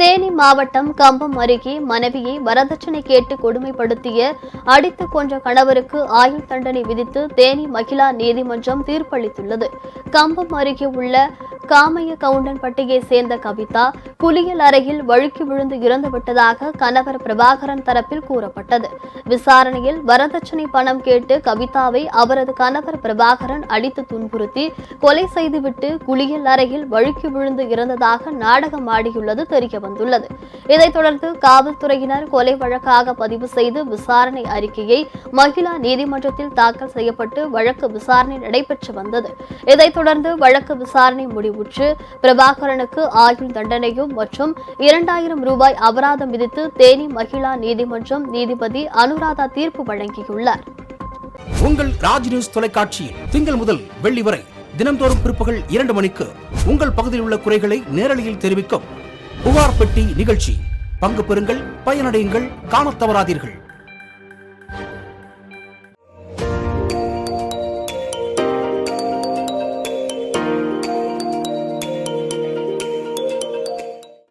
தேனி மாவட்டம் கம்பம் அருகே மனைவியை வரதட்சணை கேட்டு கொடுமைப்படுத்திய அடித்து கொன்ற கணவருக்கு ஆயுள் தண்டனை விதித்து தேனி மகிழா நீதிமன்றம் தீர்ப்பளித்துள்ளது. கம்பம் அருகே உள்ள காமைய கவுண்டன்பட்டியை சேர்ந்த கவிதா குளியல் அறையில் வழுக்கி விழுந்து இறந்துவிட்டதாக கணவர் பிரபாகரன் தரப்பில் கூறப்பட்டது. விசாரணையில் வரதட்சணை பணம் கேட்டு கவிதாவை அவரது கணவர் பிரபாகரன் அடித்து துன்புறுத்தி கொலை செய்துவிட்டு குளியல் அறையில் வழுக்கி விழுந்து இறந்ததாக நாடகம் ஆடியுள்ளது தெரிய வந்துள்ளது. இதைத் தொடர்ந்து காவல்துறையினர் கொலை வழக்காக பதிவு செய்து விசாரணை அறிக்கையை மகிழா நீதிமன்றத்தில் தாக்கல் செய்யப்பட்டு வழக்கு விசாரணை நடைபெற்று வந்தது. இதைத் தொடர்ந்து வழக்கு விசாரணை முடிவு உற்று பிரபாகரனுக்கு ஆயுள் தண்டனையும் மற்றும் இரண்டாயிரம் ரூபாய் அபராதம் விதித்து தேனி மகிழா நீதிமன்றம் நீதிபதி அனுராதா தீர்ப்பு வழங்கியுள்ளார். உங்கள் ராஜ் நியூஸ் தொலைக்காட்சியில் திங்கள் முதல் வெள்ளி வரை தினந்தோறும் பிற்பகல் இரண்டு மணிக்கு உங்கள் பகுதியில் உள்ள குறைகளை நேரலையில் தெரிவிக்கும் புகார் பெட்டி நிகழ்ச்சி. பங்கு பெறுங்கள் பயனடையுங்கள் காண தவறாதீர்கள்.